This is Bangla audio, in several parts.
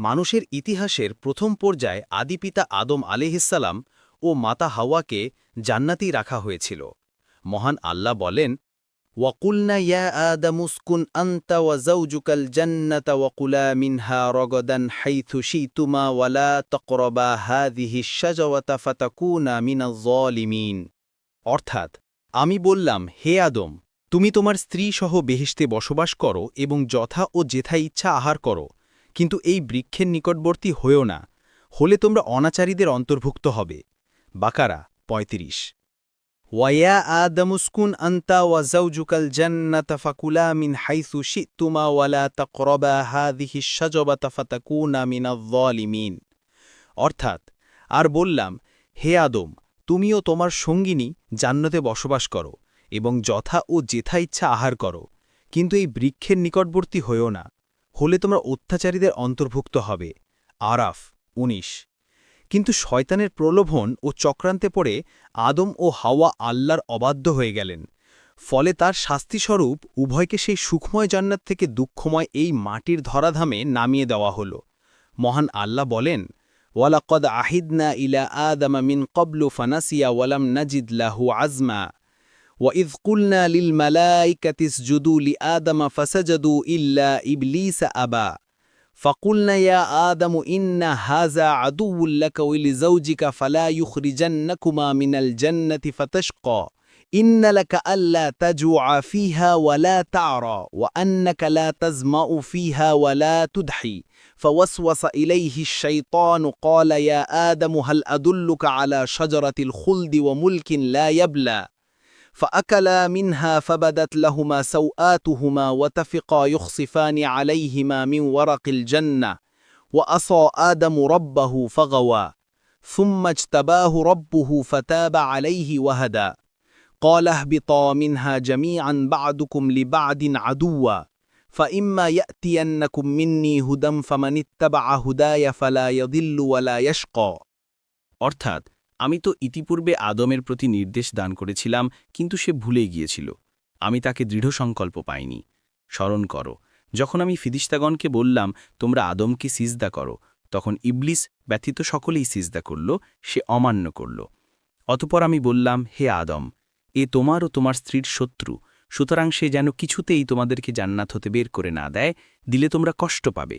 মানুষের ইতিহাসের প্রথম পর্যায়ে আদিপিতা আদম আলিহিসাল্লাম ও মাতা হাওয়াকে জান্নাতি রাখা হয়েছিল মহান আল্লাহ বলেন وقلنا يا آدم اسكن أنت وزوجك الجنة وقلا منها رغدا حيث شئتما ولا تقربا هذه الشجرة فتكونا من الظالمين অর্থাৎ আমি বললাম হে আদম তুমি তোমার স্ত্রী সহ বেহেশতে বসবাস করো এবং যথা ও যেথা ইচ্ছা আহার করো কিন্তু এই বৃক্ষের নিকটবর্তী হয়েও না, হলে তোমরা অনাচারীদের অন্তর্ভুক্ত হবে। বাকারা ৩৫ ওয়া আদমুস্কুন আন্তা ওয়াজাউজুকাল জান্নাতা ফাকুলা মিন হাইসু শিতুমা ওয়ালা তাকরবা হাদিহি সাজবাতা ফাতাকুনা মিনাজ্জালিমিন অর্থাৎ, আর বললাম, হে আদম, তুমিও তোমার সঙ্গিনী জান্নাতে বসবাস করো এবং যথা ও যেথা ইচ্ছা আহার করো, কিন্তু এই বৃক্ষের নিকটবর্তী হয়েও না। হলে তোমরা অত্যাচারীদের অন্তর্ভুক্ত হবে। আরাফ ১৯ কিন্তু শয়তানের প্রলোভন ও চক্রান্তে পড়ে আদম ও হাওয়া আল্লাহর অবাধ্য হয়ে গেলেন। ফলে তার শাস্তিস্বরূপ উভয়কে সেই সুখময় জান্নাত থেকে দুঃখময় এই মাটির ধরাধামে নামিয়ে দেওয়া হল। মহান আল্লাহ বলেন, ওয়ালাকদ আহিদনা ইলা আদমা মিন কবলু ফানাসিয়া ওয়ালাম নাজিদ লাহু আজমা। وإذ قلنا للملائكة اسجدوا لآدم فسجدوا إلا إبليس أبى. فقلنا يا آدم إن هذا عدو لك ولزوجك فلا يخرجنكما من الجنة فتشقى. إن لك ألا تجوع فيها ولا تعرى وأنك لا تزمأ فيها ولا تدحي. فوسوس إليه الشيطان قال يا آدم هل أدلك على شجرة الخلد وملك لا يبلى. فأكلا منها فبدت لهما سوآتهما وتفقا يخصفان عليهما من ورق الجنة وأصى آدم ربه فغوى ثم اجتباه ربه فتاب عليه وهدى قال اهبطا منها جميعا بعدكم لبعد عدوا فإما يأتينكم مني هدى فمن اتبع هداي فلا يضل ولا يشقى অর্থাৎ আমি তো ইতিপূর্বে আদমের প্রতি নির্দেশ দান করেছিলাম, কিন্তু সে ভুলে গিয়েছিল। আমি তাকে দৃঢ় সংকল্প পাইনি। স্মরণ করো, যখন আমি ফিদিস্তাগণকে বললাম, তোমরা আদমকে সিজদা করো, তখন ইবলিস ব্যথিত সকলেই সিজদা করল, সে অমান্য করল। অতপর আমি বললাম, হে আদম, এ তোমার ও তোমার স্ত্রীর শত্রু, সুতরাং সে যেন কিছুতেই তোমাদেরকে জান্নাত হতে বের করে না দেয়, দিলে তোমরা কষ্ট পাবে।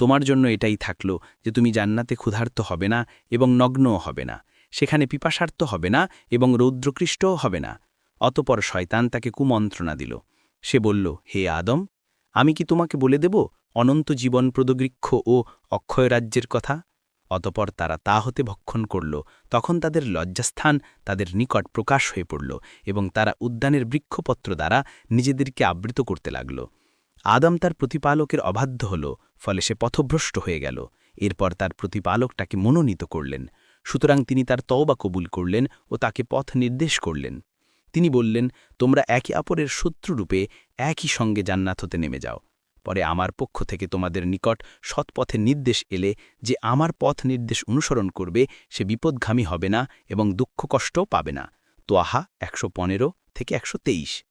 তোমার জন্য এটাই থাকল যে তুমি জান্নাতে ক্ষুধার্ত হবে না এবং নগ্নও হবে না। সেখানে পিপাসার্থ হবে না এবং রৌদ্রকৃষ্টও হবে না। অতপর শয়তান তাকে কুমন্ত্রণা দিল। সে বলল, হে আদম, আমি কি তোমাকে বলে দেব অনন্ত জীবন প্রদবৃক্ষ ও অক্ষয় রাজ্যের কথা? অতপর তারা তা হতে ভক্ষণ করল। তখন তাদের লজ্জাস্থান তাদের নিকট প্রকাশ হয়ে পড়ল এবং তারা উদ্যানের বৃক্ষপত্র দ্বারা নিজেদেরকে আবৃত করতে লাগল। আদম তার প্রতিপালকের অবাধ্য হল, ফলে সে পথভ্রষ্ট হয়ে গেল। এরপর তার প্রতিপালকটাকে মনোনীত করলেন। সুতরাং তিনি তার তওবা কবুল করলেন ও তাকে পথ নির্দেশ করলেন। তিনি বললেন, তোমরা একে অপরের শত্রুরূপে একই সঙ্গে জান্নাত হতে নেমে যাও। পরে আমার পক্ষ থেকে তোমাদের নিকট সৎপথে নির্দেশ এলে যে আমার পথ নির্দেশ অনুসরণ করবে, সে বিপদঘামী হবে না এবং দুঃখ কষ্টও পাবে না। তো আহা একশো পনেরো থেকে একশো তেইশ।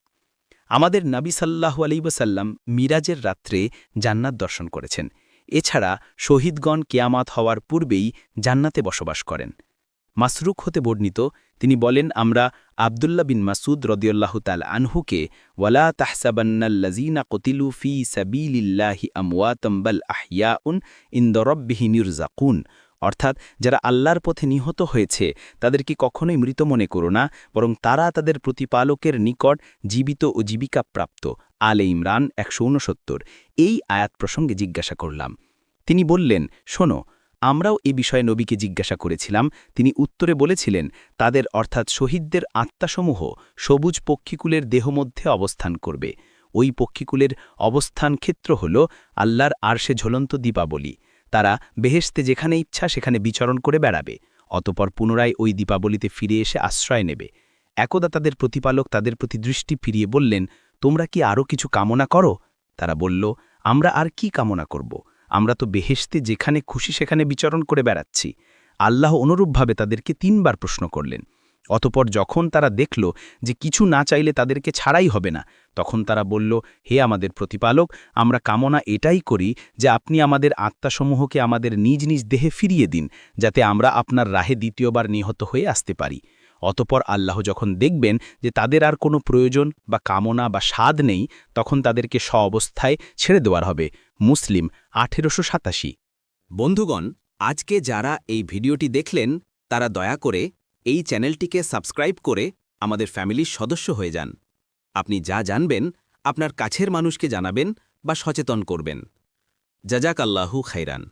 আমাদের নাবি সাল্লাহু আলাইবসাল্লাম মিরাজের রাত্রে জান্নাত দর্শন করেছেন। এছাড়া শহীদগণ কেয়ামাত হওয়ার পূর্বেই জান্নাতে বসবাস করেন। মাসরুক হতে বর্ণিত, তিনি বলেন, আমরা আবদুল্লা বিন মাসুদ রদিউল্লাহ তাল আনহুকে, ওয়ালা তাহসাবান্নাল্লাজিনা কতিলু ফি সাবিলিল্লাহি আমওয়াতম্বাল আহিয়াউন ইন্দরব্বিহি নির্জাকুন অর্থাৎ যারা আল্লাহর পথে নিহত হয়েছে, তাদেরকে কখনোই মৃত মনে করো না, বরং তারা তাদের প্রতিপালকের নিকট জীবিত ও জীবিকা প্রাপ্ত আলে ইমরান একশো ঊনসত্তর। এই আয়াত প্রসঙ্গে জিজ্ঞাসা করলাম। তিনি বললেন, শোনো, আমরাও এ বিষয়ে নবীকে জিজ্ঞাসা করেছিলাম। তিনি উত্তরে বলেছিলেন, তাদের অর্থাৎ শহীদদের আত্মাসমূহ সবুজ পক্ষীকুলের দেহমধ্যে অবস্থান করবে। ওই পক্ষীকুলের অবস্থান ক্ষেত্র হল আল্লাহর আরশে ঝুলন্ত দীপাবলি। তারা বেহেস্তে যেখানে ইচ্ছা সেখানে বিচরণ করে বেড়াবে, অতপর পুনরায় ওই দীপাবলিতে ফিরে এসে আশ্রয় নেবে। একদা তাদের প্রতিপালক তাদের প্রতি দৃষ্টি ফিরিয়ে বললেন, তোমরা কি আরও কিছু কামনা করো? তারা বলল, আমরা আর কি কামনা করব? আমরা তো বেহেস্তে যেখানে খুশি সেখানে বিচরণ করে বেড়াচ্ছি। আল্লাহ অনুরূপভাবে তাদেরকে তিনবার প্রশ্ন করলেন অতপর যখন তারা দেখল যে কিছু না চাইলে তাদেরকে ছাড়াই হবে না, তখন তারা বলল, হে আমাদের প্রতিপালক, আমরা কামনা এটাই করি যে আপনি আমাদের আত্মাসমূহকে আমাদের নিজ নিজ দেহে ফিরিয়ে দিন, যাতে আমরা আপনার রাহে দ্বিতীয়বার নিহত হয়ে আসতে পারি। অতপর আল্লাহ যখন দেখবেন যে তাদের আর কোনো প্রয়োজন বা কামনা বা স্বাদ নেই, তখন তাদেরকে স্ব অবস্থায় ছেড়ে দেওয়ার হবে। মুসলিম, আঠেরোশো সাতাশি। বন্ধুগণ, আজকে যারা এই ভিডিওটি দেখলেন, তারা দয়া করে এই চ্যানেলটিকে সাবস্ক্রাইব করে আমাদের ফ্যামিলির সদস্য হয়ে যান। আপনি যা জানবেন, আপনার কাছের মানুষকে জানাবেন বা সচেতন করবেন। জাজাক আল্লাহু খাইরান।